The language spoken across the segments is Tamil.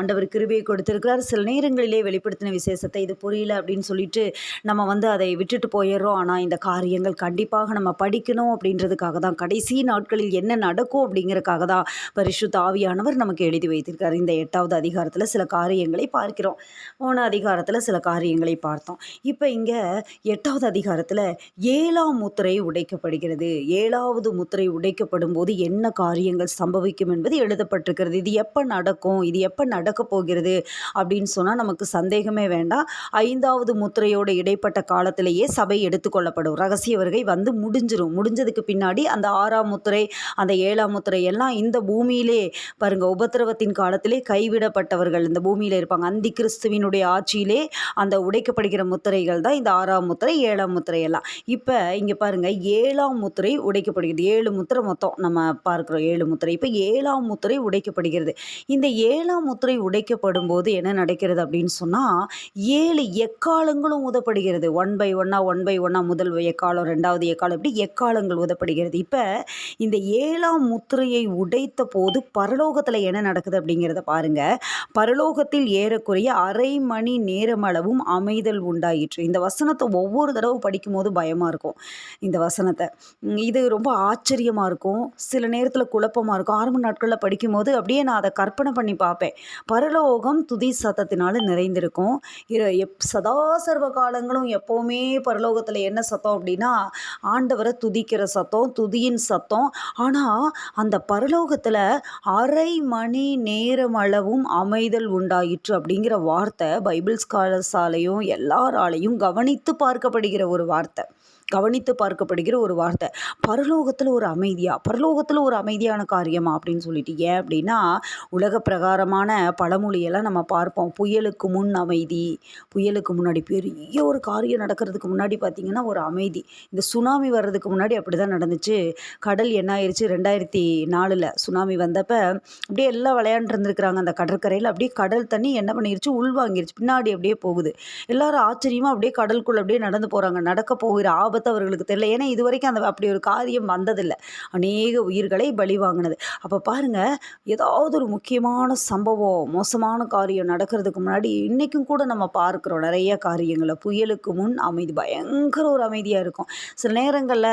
ஆண்டவர் கிருபையை கொடுத்திருக்கிறார். சில நேரங்களிலே வெளிப்படுத்தின விசேஷத்தை இது புரியல அப்படின்னு சொல்லிட்டு நம்ம வந்து அதை விட்டுட்டு போயிடுறோம். ஆனால் இந்த காரியங்கள் கண்டிப்பாக நம்ம படிக்கணும் அப்படின்றதுக்காக தான். கடைசி நாட்களில் என்ன நடக்கும் அப்படிங்கிறதுக்காக தான் பரிசு தாவியானவர் நமக்கு எழுதி வைத்திருக்கார். இந்த எட்டாவது அதிகாரத்தில் சில காரியங்களை பார்க்கிறோம். போன அதிகாரத்தில் சில காரியங்களை பார்த்தோம். இப்போ இங்கே எட்டாவது அதிகாரத்தில் ஏழாம் முத்திரை உடைக்கப்படுகிறது. ஏழாவது முத்திரை உடைக்கப்படும் போது என்ன காரியங்கள் சம்பவிக்கும் என்பது எழுதப்பட்டிருக்கிறது. இது எப்போ நடக்கும்? இது எப்போ நடக்க போகிறது அப்படின்னு சொன்னால் நமக்கு சந்தேகமே வேண்டாம். ஐந்தாவது முத்திரையோட இடைப்பட்ட காலத்திலேயே சபை எடுத்துக்கொள்ளப்படும் ரகசிய வருகை வந்து முடிஞ்சிடும் முடிஞ்சதுக்கு பின்னாடி அந்த ஆறாம் முத்திரை அந்த ஏழாம் முத்திரை எல்லாம் இந்த பூமியிலே பாருங்க உபத்திரவத்தின் காலத்திலே கைவிடப்பட்டவர்கள் இந்த பூமியில் இருப்பாங்க. அந்தி கிறிஸ்துவினுடைய ஆட்சியிலே அந்த உடைக்கப்படுகிற முத்திரைகள் தான் இந்த ஆறாம் முத்திரை ஏழாம் முத்திரை எல்லாம். இப்போ இங்கே பாருங்க ஏழாம் முத்திரை உடைக்கப்படுகிறது. ஏழு முத்திரை மொத்தம் நம்ம பார்க்குறோம். ஏழு முத்திரை. இப்போ ஏழாம் முத்திரை உடைக்கப்படுகிறது. இந்த ஏழாம் முத்திரை உடைக்கப்படும் போது என்ன நடக்கிறது அப்படின்னு சொன்னால் ஏழு எக்காலங்களும் ஊதப்படுகிறது. ஒன் பை ஒன்னா ஒன் பை ஒன்னா முதல் எக்காலம் ரெண்டாவது எக்காலம் இப்படி எக்காலங்கள் ஊதப்படுகிறது. இப்போ இந்த ஏழாம் முத்திரையை உடைத்த போது பரலோகத்தில் என்ன நடக்குது அப்படிங்கிறத பாருங்க. பரலோகத்தில் ஏறக்குறைய அரை மணி நேரம் அளவும் அமைதல் உண்டாயிற்று. இந்த வசனத்தை ஒவ்வொரு தடவை படிக்கும் போது பயமாக இருக்கும். இந்த வசனத்தை. இது ரொம்ப ஆச்சரியமாக இருக்கும். சில நேரத்தில் குழப்பமாக இருக்கும். ஆரம்ப நாட்களில் படிக்கும்போது அப்படியே நான் அதை கற்பனை பண்ணி பார்ப்பேன். பரலோகம் துதி சத்தத்தினால நிறைந்திருக்கும். இரு எப் சதா சர்வ காலங்களும் எப்போவுமே பரலோகத்தில் என்ன சத்தம் அப்படின்னா ஆண்டவரை துதிக்கிற சத்தம் துதியின் சத்தம். ஆனால் அந்த பரலோகத்தில் அரை மணி நேரம் அளவும் அமைதல் உண்டாயிற்று அப்படிங்கிற வார்த்தை பைபிள் ஸ்காலர்ஸாலையும் எல்லாராலையும் கவனித்து பார்க்கப்படுகிற ஒரு வார்த்தை. கவனித்து பார்க்கப்படுகிற ஒரு வார்த்தை. பரலோகத்தில் ஒரு அமைதியாக பரலோகத்தில் ஒரு அமைதியான காரியமா? அப்படின்னு சொல்லிட்டு ஏன் அப்படின்னா உலக பிரகாரமான பழமொழியெல்லாம் நம்ம பார்ப்போம். புயலுக்கு முன் அமைதி. புயலுக்கு முன்னாடி பெரிய ஒரு காரியம் நடக்கிறதுக்கு முன்னாடி பார்த்திங்கன்னா ஒரு அமைதி. இந்த சுனாமி வர்றதுக்கு முன்னாடி அப்படி தான் நடந்துச்சு. கடல் என்ன ஆயிடுச்சு ரெண்டாயிரத்தி நாலில் சுனாமி வந்தப்போ அப்படியே எல்லாம் விளையாண்டுருந்துருக்குறாங்க அந்த கடற்கரையில். அப்படியே கடல் தண்ணி என்ன பண்ணிருச்சு? உள்வாங்கிருச்சு. பின்னாடி அப்படியே போகுது. எல்லாரும் ஆச்சரியமாக அப்படியே கடலுக்குள்ளே அப்படியே நடந்து போகிறாங்க நடக்க போகிற ஆபத்து ஆபத்து அவர்களுக்கு தெரியல. ஏன்னா இது வரைக்கும் அந்த அப்படி ஒரு காரியம் வந்ததில்லை. அநேக உயிர்களை பலி வாங்கினது. அப்போ பாருங்கள் ஏதாவது ஒரு முக்கியமான சம்பவம் மோசமான காரியம் நடக்கிறதுக்கு முன்னாடி இன்றைக்கும் கூட நம்ம பார்க்குறோம். நிறைய காரியங்களை. புயலுக்கு முன் அமைதி பயங்கர ஒரு அமைதியாக இருக்கும். சில நேரங்களில்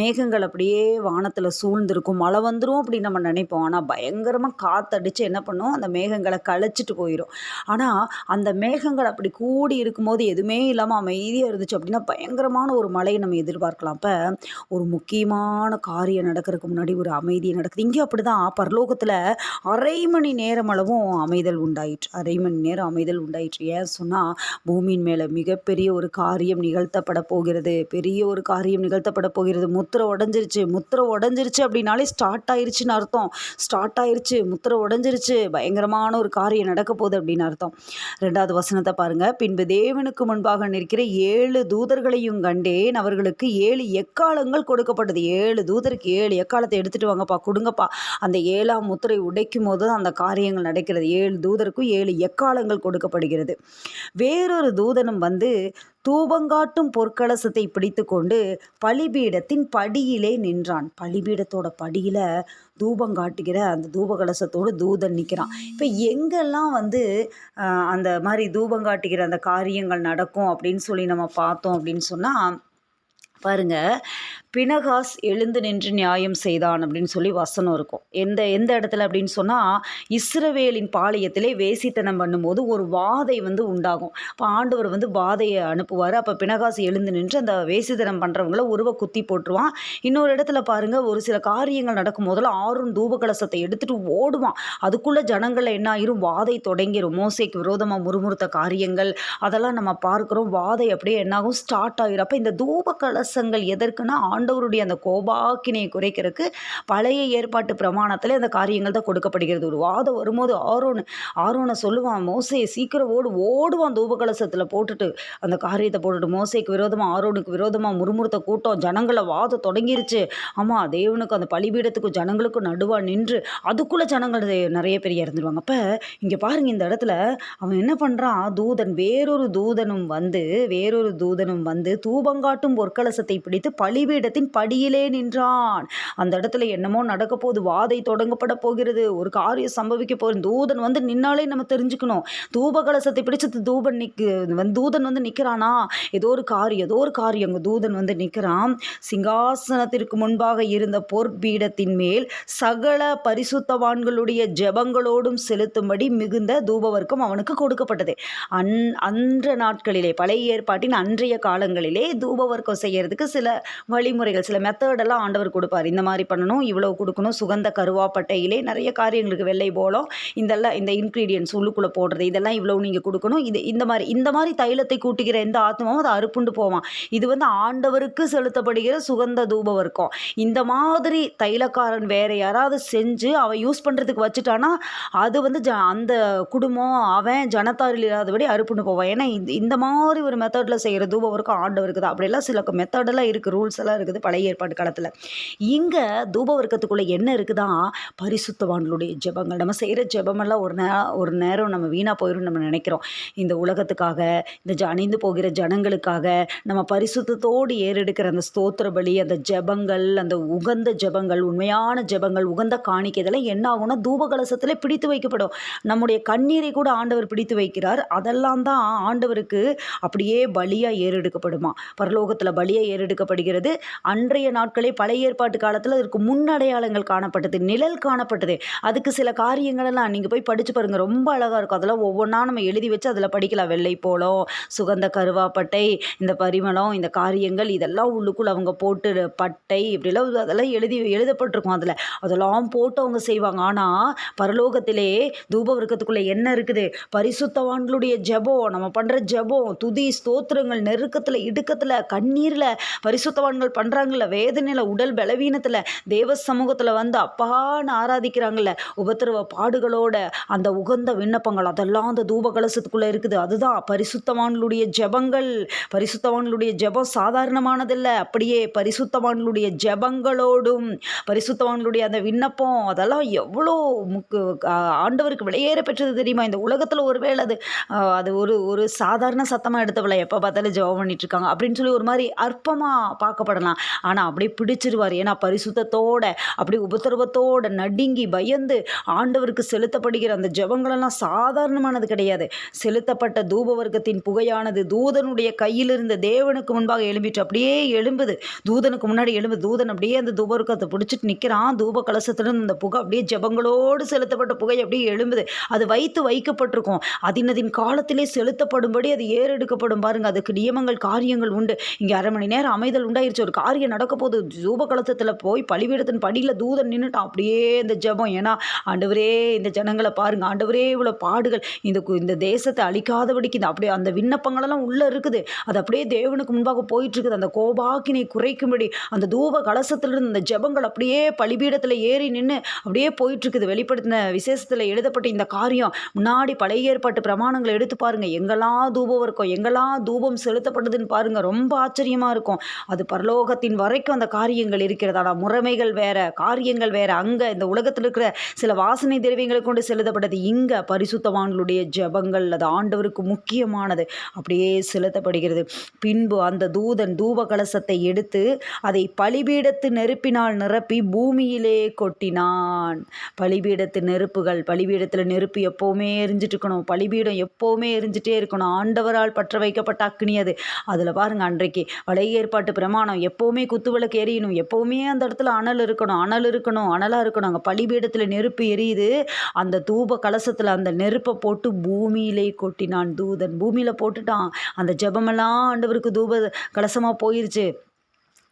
மேகங்கள் அப்படியே வானத்தில் சூழ்ந்திருக்கும். மழை வந்துடும் அப்படின்னு நம்ம நினைப்போம். ஆனால் பயங்கரமாக காற்றடிச்சு என்ன பண்ணும்? அந்த மேகங்களை கழிச்சிட்டு போயிடும் ஆனால் அந்த மேகங்கள் அப்படி கூடி இருக்கும்போது எதுவுமே இல்லாமல் அமைதியாக இருந்துச்சு அப்படின்னா பயங்கரமான ஒரு மழை நம்ம எதிர்பார்க்கலாம். அப்போ ஒரு முக்கியமான காரியம் நடக்கிறதுக்கு முன்னாடி ஒரு அமைதி நடக்குது. இங்கே அப்படி தான் பரலோகத்தில் அரை மணி நேரம் அளவும் அமைதல் உண்டாயிற்று. அரை மணி நேரம் அமைதல் உண்டாயிற்று. ஏன் சொன்னால் பூமியின் மேலே மிகப்பெரிய ஒரு காரியம் நிகழ்த்தப்பட போகிறது. பெரிய ஒரு காரியம் நிகழ்த்தப்பட போகிறது. முத்திரை உடஞ்சிருச்சு. முத்திரை உடஞ்சிருச்சு அப்படின்னாலே ஸ்டார்ட் ஆயிருச்சுன்னு அர்த்தம். ஸ்டார்ட் ஆயிருச்சு. முத்திரை உடஞ்சிருச்சு. பயங்கரமான ஒரு காரியம் நடக்க போகுது அப்படின்னு அர்த்தம். ரெண்டாவது வசனத்தை பாருங்க. பின்பு தேவனுக்கு முன்பாக நிற்கிற ஏழு தூதர்களையும் கண்டேன். அவர் அவர்களுக்கு ஏழு எக்காலங்கள் கொடுக்கப்பட்டது. ஏழு தூதருக்கு ஏழு எக்காலத்தை எடுத்துகிட்டு வாங்கப்பா கொடுங்கப்பா. அந்த ஏழாம் முத்திரை உடைக்கும் போது தான் அந்த காரியங்கள் நடக்கிறது. ஏழு தூதருக்கும் ஏழு எக்காலங்கள் கொடுக்கப்படுகிறது. வேறொரு தூதனும் வந்து தூபங்காட்டும் பொற்கலசத்தை பிடித்து கொண்டு பலிபீடத்தின் படியிலே நின்றான். பலிபீடத்தோட படியில் தூபம் காட்டுகிற அந்த தூபகலசத்தோடு தூதன் நிற்கிறான் இப்போ எங்கெல்லாம் வந்து அந்த மாதிரி தூபம் காட்டுகிற அந்த காரியங்கள் நடக்கும் அப்படின்னு சொல்லி நம்ம பார்த்தோம் அப்படின்னு சொன்னால் பாருங்கள் பினகாஸ் எழுந்து நின்று நியாயம் செய்தான் அப்படின்னு சொல்லி வசனம் இருக்கும். எந்த எந்த இடத்துல அப்படின்னு சொன்னால் இஸ்ரவேலின் பாளையத்திலே வேசித்தனம் பண்ணும்போது ஒரு வாதை வந்து உண்டாகும். இப்போ ஆண்டவர் வந்து வாதையை அனுப்புவார். அப்போ பினகாஸ் எழுந்து நின்று அந்த வேசித்தனம் பண்ணுறவங்கள உருவ குத்தி போட்டுருவான். இன்னொரு இடத்துல பாருங்கள் ஒரு சில காரியங்கள் நடக்கும் போதில் ஆறும் தூபகலசத்தை எடுத்துகிட்டு ஓடுவான். அதுக்குள்ளே ஜனங்களில் என்ன ஆயிரும்? வாதை தொடங்கிடும் மோசைக்கு விரோதமாக முறுமுறுத்த காரியங்கள் அதெல்லாம் நம்ம பார்க்குறோம். வாதை அப்படியே என்னாகும்? ஸ்டார்ட் ஆகிரும் அப்போ இந்த தூபகலசங்கள் கலசங்கள் எதற்குன்னா ஆண்டவருடைய அந்த கோபாக்கினையை குறைக்கிறதுக்கு பழைய ஏற்பாட்டு பிரமாணத்தில் அந்த காரியங்கள் தான் கொடுக்கப்படுகிறது. ஒரு வாதம் வரும்போது ஆரோன் ஆரோனை சொல்லுவான் மோசையை சீக்கிரம் ஓடு. ஓடுவான் தூபகலசத்தில் போட்டுட்டு அந்த காரியத்தை போட்டுட்டு மோசைக்கு விரோதமாக ஆரோனுக்கு விரோதமாக முறுமுறுத்த கூட்டம் ஜனங்களை வாதம் தொடங்கிருச்சு. ஆமாம் தேவனுக்கு அந்த பலிபீடத்துக்கும் ஜனங்களுக்கும் நடுவாக நின்று அதுக்குள்ளே ஜனங்கள் நிறைய பேர் இறந்துடுவாங்க அப்போ இங்கே பாருங்கள் இந்த இடத்துல அவன் என்ன பண்ணுறான் தூதன் வேறொரு தூதனும் வந்து வேறொரு தூதனும் வந்து தூபங்காட்டும் பொற்கலசத்தை பிடித்து பழிபீட பலிபீடத்தின் படியிலே நின்றான். அந்த இடத்துல என்னமோ நடக்க போகுது வாதை தொடங்கப்பட போகிறது. ஒரு காரியம் சம்பவிக்க போகுது. தூதன் வந்து நின்னாலே நம்ம தெரிஞ்சுக்கணும். தூப கலசத்தை பிடிச்சது தூபன் நிற்கு வந்து தூதன் வந்து நிற்கிறானா ஏதோ ஒரு காரியம் ஏதோ ஒரு காரியம். அங்கே தூதன் வந்து நிற்கிறான் சிங்காசனத்திற்கு முன்பாக இருந்த பொற்பீடத்தின் மேல் சகல பரிசுத்தவான்களுடைய ஜெபங்களோடும் செலுத்தும்படி மிகுந்த தூபவர்க்கம் அவனுக்கு கொடுக்கப்பட்டது. அன் அன்ற நாட்களிலே பழைய ஏற்பாட்டின் அன்றைய காலங்களிலே தூபவர்க்கம் செய்யறதுக்கு சில வழிமுறைகள் சில மெத்தடெல்லாம் ஆண்டவர் கொடுப்பார். இந்த மாதிரி பண்ணணும் இவ்வளோ கொடுக்கணும் சுகந்த கருவாப்பட்டையிலே நிறைய காரியங்களுக்கு வெள்ளை போலம் இதெல்லாம் இந்த இன்க்ரீடியன்ஸ் உள்ளுக்குள்ளே போடுறது இதெல்லாம் இவ்வளோ நீங்கள் கொடுக்கணும். இது இந்த மாதிரி இந்த மாதிரி தைலத்தை கூட்டுகிற எந்த ஆத்மாவும் அதை அறுப்புண்டு போவான். இது வந்து ஆண்டவருக்கு செலுத்தப்படுகிற சுகந்த தூபவர்க்கம் இந்த மாதிரி தைலக்காரன் வேற யாராவது செஞ்சு அவன் யூஸ் பண்ணுறதுக்கு வச்சுட்டானா அது வந்து ஜ அந்த குடும்பம் அவன் ஜனத்தாரில் இல்லாதபடி அறுப்புண்டு போவான். ஏன்னா இந்த இந்த மாதிரி ஒரு மெத்தடில் செய்கிற தூபவர்க்கம் ஆண்டவருக்கு தான் அப்படியெல்லாம் சில மெத்தடெல்லாம் இருக்குது ரூல்ஸ் எல்லாம் இருக்குது பழைய ஏற்பாடு காலத்தில். இங்கே தூப வர்க்கத்துக்குள்ளே என்ன இருக்குதான் பரிசுத்தவான்களுடைய ஜெபங்கள். நம்ம செய்கிற ஜெபமெல்லாம் ஒரு நே ஒரு நேரம் நம்ம வீணாக போயிடும் நம்ம நினைக்கிறோம். இந்த உலகத்துக்காக இந்த ஜ அணிந்து போகிற ஜனங்களுக்காக நம்ம பரிசுத்தத்தோடு ஏறெடுக்கிற அந்த ஸ்தோத்திர பலி அந்த ஜெபங்கள் அந்த உகந்த ஜெபங்கள் உண்மையான ஜெபங்கள் உகந்த காணிக்கை இதெல்லாம் என்ன ஆகும்னா தூப கலசத்தில் பிடித்து வைக்கப்படும். நம்முடைய கண்ணீரை கூட ஆண்டவர் பிடித்து வைக்கிறார். அதெல்லாம் தான் ஆண்டவருக்கு அப்படியே பலியாக ஏறெடுக்கப்படுமா? பரலோகத்தில் பலியாக ஏறெடுக்கப்படுகிறது. அன்றைய நாட்களே பழைய ஏற்பாட்டு காலத்தில் அதற்கு முன்னடையாளங்கள் காணப்பட்டது நிழல் காணப்பட்டது. அதுக்கு சில காரியங்களெல்லாம் நீங்கள் போய் படித்து பாருங்கள் ரொம்ப அழகாக இருக்கும். அதெல்லாம் ஒவ்வொன்றா நம்ம எழுதி வச்சு அதில் படிக்கலாம். வெள்ளை போலம் சுகந்த கருவாப்பட்டை இந்த பரிமளம் இந்த காரியங்கள் இதெல்லாம் உள்ளுக்குள்ள அவங்க போட்டு பட்டை இப்படிலாம் அதெல்லாம் எழுதி எழுதப்பட்டிருக்கும் அதில். அதெல்லாம் போட்டு அவங்க செய்வாங்க. ஆனால் பரலோகத்திலே தூப விருக்கத்துக்குள்ளே என்ன இருக்குது? பரிசுத்தவான்களுடைய ஜெபம் நம்ம பண்ணுற ஜெபம் துதி ஸ்தோத்திரங்கள் நெருக்கத்தில் இடுக்கத்தில் கண்ணீரில் பரிசுத்தவான்கள் பண்ணுறாங்கல்ல வேதனையில் உடல் பலவீனத்தில் தேவ சமூகத்தில் வந்து அப்பான்னு ஆராதிக்கிறாங்கல்ல உபத்திரவ பாடுகளோட அந்த உகந்த விண்ணப்பங்கள் அதெல்லாம் அந்த தூப கலசத்துக்குள்ளே இருக்குது. அதுதான் பரிசுத்தவான்களுடைய ஜெபங்கள். பரிசுத்தவான்களுடைய ஜெபம் சாதாரணமானதில்லை. அப்படியே பரிசுத்தவான்களுடைய ஜெபங்களோடும் பரிசுத்தவான்களுடைய அந்த விண்ணப்பம் அதெல்லாம் எவ்வளோ முக்கு ஆண்டவருக்கு விலையேற பெற்றது தெரியுமா? இந்த உலகத்தில் ஒருவேளை அது அது ஒரு ஒரு சாதாரண சத்தமாக எடுத்தவளை எப்போ பார்த்தாலும் ஜெபம் பண்ணிட்டு இருக்காங்க. அப்படின்னு சொல்லி ஒரு மாதிரி அற்பமாக பார்க்கப்படலாம். ஆனால் அப்படியே பிடிச்சிருவார். ஏன்னா பரிசுத்தத்தோட அப்படியே உபத்திரவத்தோட நடுங்கி பயந்து ஆண்டவருக்கு செலுத்தப்படுகிற அந்த ஜெபங்களெல்லாம் சாதாரணமானது கிடையாது. செலுத்தப்பட்ட தூப வர்க்கத்தின் புகையானது தூதனுடைய கையில் இருந்த தேவனுக்கு முன்பாக எழும்பிட்டு அப்படியே எழும்புது. தூதனுக்கு முன்னாடி எழும்புது தூதன் அப்படியே அந்த தூபவர்க்கத்தை பிடிச்சிட்டு நிற்கிறான் தூப கலசத்துலேருந்து அந்த புகை அப்படியே ஜெபங்களோடு செலுத்தப்பட்ட புகை அப்படியே எழும்புது. அது வைத்து வைக்கப்பட்டிருக்கும். அதினதின் காலத்திலே செலுத்தப்படும்படி அது ஏறெடுக்கப்படும். பாருங்க அதுக்கு நியமங்கள் காரியங்கள் உண்டு. இங்கே அரை மணி நேரம் அமைதல் உண்டாயிருச்சு. ஒரு காரியம் நடக்க போகுது தூப கலசத்தில் போய் பலிபீடத்தின் படியில் தூதன் நின்றுட்டான் அப்படியே இந்த ஜெபம். ஏன்னா ஆண்டவரே இந்த ஜனங்களை பாருங்க. ஆண்டவரே இவ்வளோ பாடுகள். இந்த இந்த தேசத்தை அழிக்காதபடிக்கு இந்த அப்படியே அந்த விண்ணப்பங்களெல்லாம் உள்ளே இருக்குது. அது அப்படியே தேவனுக்கு முன்பாக போயிட்டுருக்குது. அந்த கோபாக்கினை குறைக்கும்படி அந்த தூப கலசத்திலிருந்து அந்த ஜெபங்கள் அப்படியே பலிபீடத்தில் ஏறி நின்று அப்படியே போயிட்டு இருக்குது வெளிப்படுத்தின விசேஷத்தில் எழுதப்பட்ட இந்த காரியம். முன்னாடி பழைய ஏற்பாட்டு பிரமாணங்களை எடுத்து பாருங்கள் எங்கெல்லாம் தூபம் இருக்கும் எங்கெல்லாம் தூபம் செலுத்தப்படுதுன்னு பாருங்கள் ரொம்ப ஆச்சரியமாக இருக்கும். அது பரலோக பரலோகத்தின் வரைக்கும் அந்த காரியங்கள் இருக்கிறது ஆனால் முறைமைகள் வேற காரியங்கள் வேற. அங்கே இந்த உலகத்தில் இருக்கிற சில வாசனை திரவியங்களை கொண்டு செலுத்தப்பட்டது இங்கே பரிசுத்தவான்களுடைய ஜபங்கள் அது ஆண்டவருக்கு முக்கியமானது. அப்படியே செலுத்தப்படுகிறது. பின்பு அந்த தூதன் தூப கலசத்தை எடுத்து அதை பலிபீடத்து நெருப்பினால் நிரப்பி பூமியிலே கொட்டினான். பலிபீடத்து நெருப்புகள் பலிபீடத்தில் நெருப்பு எப்போவுமே எரிஞ்சிட்டு இருக்கணும். பலிபீடம் எப்போவுமே எரிஞ்சிட்டே இருக்கணும். ஆண்டவரால் பற்ற வைக்கப்பட்ட அக்னி அது. அதில் பாருங்க அன்றைக்கு பழைய ஏற்பாட்டு பிரமாணம் எப்போவுமே குத்துவிளக்கு எரியணும். எப்போவுமே அந்த இடத்துல அனல் இருக்கணும். அனல் இருக்கணும். அனலாக இருக்கணும். அங்கே பலிபீடத்தில் நெருப்பு எரியுது. அந்த தூப கலசத்தில் அந்த நெருப்பை போட்டு பூமியிலே கொட்டினான் தூதன். பூமியில் போட்டுட்டான். அந்த ஜெபமெல்லாம் ஆண்டவருக்கு தூப கலசமாக போயிருச்சு.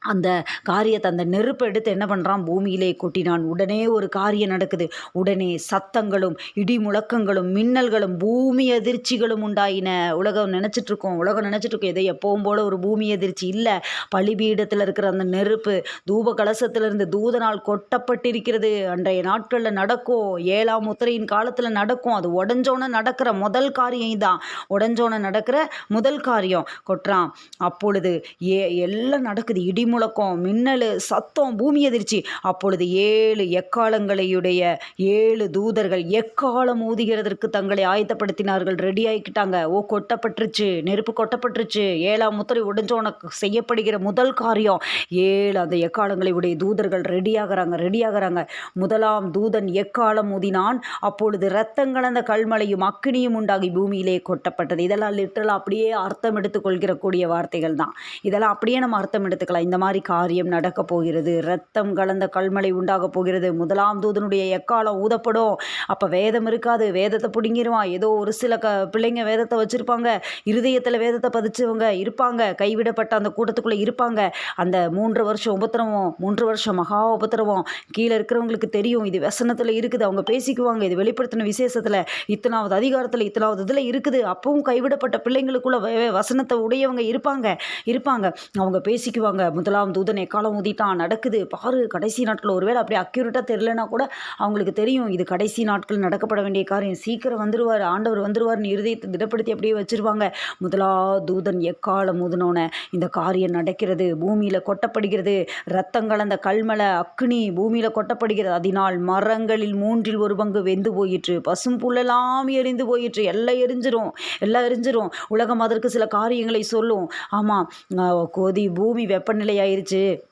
அந்த காரியத்தை அந்த நெருப்பை எடுத்து என்ன பண்ணுறான் பூமியிலே கொட்டினான். உடனே ஒரு காரியம் நடக்குது. உடனே சத்தங்களும் இடி முழக்கங்களும் மின்னல்களும் பூமி அதிர்ச்சிகளும் உண்டாயின. உலகம் நினச்சிட்ருக்கோம். உலகம் நினச்சிட்ருக்கோம். எதை எப்பவும் போல ஒரு பூமி அதிர்ச்சி இல்லை. பலிபீடத்தில் இருக்கிற அந்த நெருப்பு தூப கலசத்திலிருந்து தூதனால் கொட்டப்பட்டிருக்கிறது. அன்றைய நாட்களில் நடக்கும். ஏழாம் முத்திரையின் காலத்தில் நடக்கும். அது உடஞ்சோன்னு நடக்கிற முதல் காரியம் தான் உடஞ்சோன்னு நடக்கிற முதல் காரியம். கொட்டுறான். அப்பொழுது ஏ எல்லாம் நடக்குது. இடி முழக்கம் மின்னல் சத்தம் பூமி அதிர்ச்சி. அப்பொழுது ஏழு எக்காலங்களையுடைய ஏழு தூதர்கள் எக்காலம் ஊதுகிறதற்கு தங்களை ஆயத்தப்படுத்தினார்கள். ரெடி ஆகிக்கிட்டாங்க ஓ கொட்டப்பட்டுருச்சு. நெருப்பு கொட்டப்பட்டுருச்சு. ஏழாம் முத்திரை உடஞ்சோனக்கு செய்யப்படுகிற முதல் காரியம். ஏழு அந்த எக்காலங்களை உடைய தூதர்கள் ரெடி ஆகிறாங்க ரெடி ஆகிறாங்க. முதலாம் தூதன் எக்காலம் ஊதினான். அப்பொழுது ரத்தம் கலந்த கல்மலையும் அக்கினியும் உண்டாகி பூமியிலே கொட்டப்பட்டது. இதெல்லாம் லிட்டரலாக அப்படியே அர்த்தம் எடுத்துக்கொள்கிற கூடிய வார்த்தைகள் தான். இதெல்லாம் அப்படியே நம்ம அர்த்தம் எடுத்துக்கலாம். இந்த மாதிரி காரியம் நடக்கப் போகிறது. ரத்தம் கலந்த கல்மலை உண்டாகப் போகிறது. முதலாம் தூதனுடைய எக்காலம் ஊதப்படும். அப்போ வேதம் இருக்காது. வேதத்தை பிடுங்கிடுவான் ஏதோ ஒரு சில க பிள்ளைங்க வேதத்தை வச்சுருப்பாங்க. இருதயத்தில் வேதத்தை பதிச்சவங்க இருப்பாங்க. கைவிடப்பட்ட அந்த கூட்டத்துக்குள்ளே இருப்பாங்க. அந்த மூன்று வருஷம் உபத்திரவம் மூன்று வருஷம் மகா உபத்திரவம். கீழே இருக்கிறவங்களுக்கு தெரியும். இது வசனத்தில் இருக்குது. அவங்க பேசிக்குவாங்க. இது வெளிப்படுத்தின விசேஷத்தில். இத்தனாவது அதிகாரத்தில் இத்தனாவது இதில் இருக்குது. அப்பவும் கைவிடப்பட்ட பிள்ளைங்களுக்குள்ள வசனத்தை உடையவங்க இருப்பாங்க. இருப்பாங்க. அவங்க பேசிக்குவாங்க. முதலாம் தூதன் எக்காலம் ஊதிட்டான்? நடக்குது. பாரு கடைசி நாட்கள். ஒருவேளை அப்படியே அக்யூரேட்டாக தெரிலனா கூட அவங்களுக்கு தெரியும். இது கடைசி நாட்கள் நடக்கப்பட வேண்டிய காரியம். சீக்கிரம் வந்துருவார். ஆண்டவர் வந்துருவார்னு இருதயத்தை திடப்படுத்தி அப்படியே வச்சிருவாங்க. முதலா தூதன் எக்காலம் ஊதுனோன இந்த காரியம் நடக்கிறது. பூமியில் கொட்டப்படுகிறது. ரத்தம் கலந்த கல்மலை அக்னி பூமியில் கொட்டப்படுகிறது. அதனால் மரங்களில் மூன்றில் ஒரு பங்கு வெந்து போயிற்று. பசும் புல்லெல்லாம் எரிந்து போயிற்று. எல்லாம் எரிஞ்சிரும். எல்லாம் எரிஞ்சிரும். உலகம் அதற்கு சில காரியங்களை சொல்லும். ஆமாம் கொதி பூமி வெப்பநிலை ஆயிடுச்சு.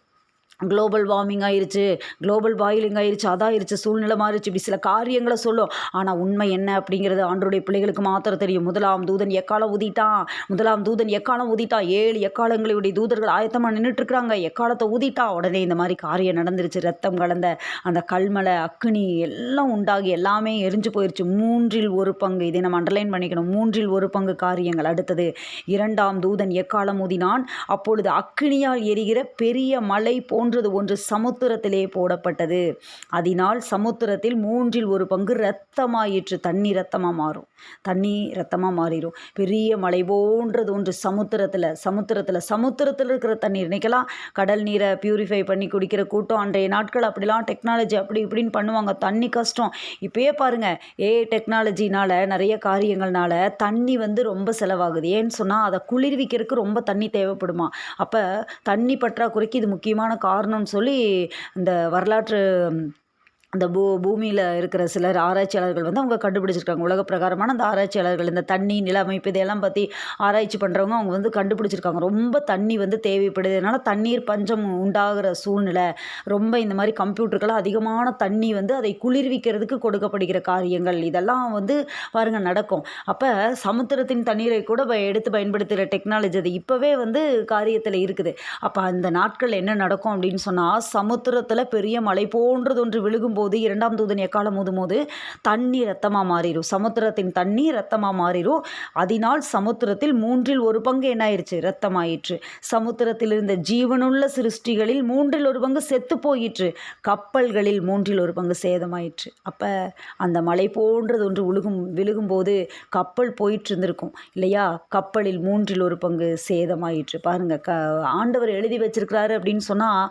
குளோபல் வார்மிங் ஆயிருச்சு குளோபல் பாயிலிங் ஆயிருச்சு அதாயிருச்சு சூழ்நிலை மாறிடுச்சு. இப்படி சில காரியங்களை சொல்லும். ஆனால் உண்மை என்ன அப்படிங்கிறது ஆண்டருடைய பிள்ளைகளுக்கு மாத்திரம் தெரியும். முதலாம் தூதன் எக்காலம் ஊதிட்டான்? முதலாம் தூதன் எக்காலம் ஊதிட்டான்? ஏழு எக்காலங்களுடைய தூதர்கள் ஆயத்தமாக நின்றுட்டு இருக்கிறாங்க எக்காலத்தை ஊதிட்டா உடனே இந்த மாதிரி காரியம் நடந்துருச்சு. ரத்தம் கலந்த அந்த கல்மலை அக்னி எல்லாம் உண்டாகி எல்லாமே எரிஞ்சு போயிருச்சு. மூன்றில் ஒரு பங்கு. இதை நம்ம அண்டர்லைன் பண்ணிக்கணும். மூன்றில் ஒரு பங்கு காரியங்கள். அடுத்தது இரண்டாம் தூதன் எக்காலம் ஊதினான்? அப்பொழுது அக்கினியால் எரிகிற பெரிய மலை போன்றது ஒன்று சமுத்திரத்திலே போடப்பட்டது. அதனால் சமுத்திரத்தில் மூன்றில் ஒரு பங்கு இரத்தமாயிற்று தண்ணி இரத்தமாக மாறும். தண்ணி ரத்தமாக மாறிடும் பெரிய மலை போன்றது ஒன்று. சமுத்திரத்தில் சமுத்திரத்தில் சமுத்திரத்தில் இருக்கிற தண்ணீர். இன்றைக்கெல்லாம் கடல் நீரை பியூரிஃபை பண்ணி குடிக்கிற கூட்டம் அன்றைய நாட்கள் அப்படிலாம் டெக்னாலஜி அப்படி இப்படின்னு பண்ணுவாங்க. தண்ணி கஷ்டம். இப்பயே பாருங்கள் ஏ டெக்னாலஜினால் நிறைய காரியங்கள்னால தண்ணி வந்து ரொம்ப செலவாகுது. ஏன்னு சொன்னால் அதை குளிர்விக்கிறதுக்கு ரொம்ப தண்ணி தேவைப்படுமா? அப்போ தண்ணி பற்றாக்குறைக்கு இது முக்கியமான காரணம்னு சொல்லி இந்த வரலாற்று அந்த பூ பூமியில் இருக்கிற சிலர் ஆராய்ச்சியாளர்கள் வந்து அவங்க கண்டுபிடிச்சிருக்காங்க. உலக பிரகாரமான அந்த ஆராய்ச்சியாளர்கள் இந்த தண்ணி நில அமைப்பு இதெல்லாம் பற்றி ஆராய்ச்சி பண்ணுறவங்க அவங்க வந்து கண்டுபிடிச்சிருக்காங்க. ரொம்ப தண்ணி வந்து தேவைப்படுது. அதனால் தண்ணீர் பஞ்சம் உண்டாகிற சூழ்நிலை ரொம்ப இந்த மாதிரி கம்ப்யூட்டருக்கெல்லாம் அதிகமான தண்ணி வந்து அதை குளிர்விக்கிறதுக்கு கொடுக்கப்படுகிற காரியங்கள் இதெல்லாம் வந்து பாருங்கள் நடக்கும். அப்போ சமுத்திரத்தின் தண்ணீரை கூட ப- எடுத்து பயன்படுத்துகிற டெக்னாலஜி அது இப்போவே வந்து காரியத்தில் இருக்குது. அப்போ அந்த நாட்கள் என்ன நடக்கும் அப்படின்னு சொன்னால் சமுத்திரத்தில் பெரிய மலை போன்றது ஒன்று விழுகும்போது இரண்டாம் தூதன் எக்காலம் ஊதும்போது தண்ணி ரத்தமாக மாறிடும் சமுத்திரத்தின் தண்ணி ரத்தமாக மாறிடும் அதனால் சமுத்திரத்தில் மூன்றில் ஒரு பங்கு என்ன ஆயிடுச்சு ரத்தமாயிற்று சமுத்திரத்தில் இருந்த ஜீவனுள்ள சிருஷ்டிகளில் மூன்றில் ஒரு பங்கு செத்து போயிற்று. கப்பல்களில் மூன்றில் ஒரு பங்கு சேதமாயிற்று. அப்போ அந்த மலை போன்றது ஒன்று விழுகும் விழுகும்போது கப்பல் போயிட்டு இருந்திருக்கும் இல்லையா? கப்பலில் மூன்றில் ஒரு பங்கு சேதமாயிற்று. பாருங்க க ஆண்டவர் எழுதி வச்சிருக்கிறாரு அப்படின்னு சொன்னால்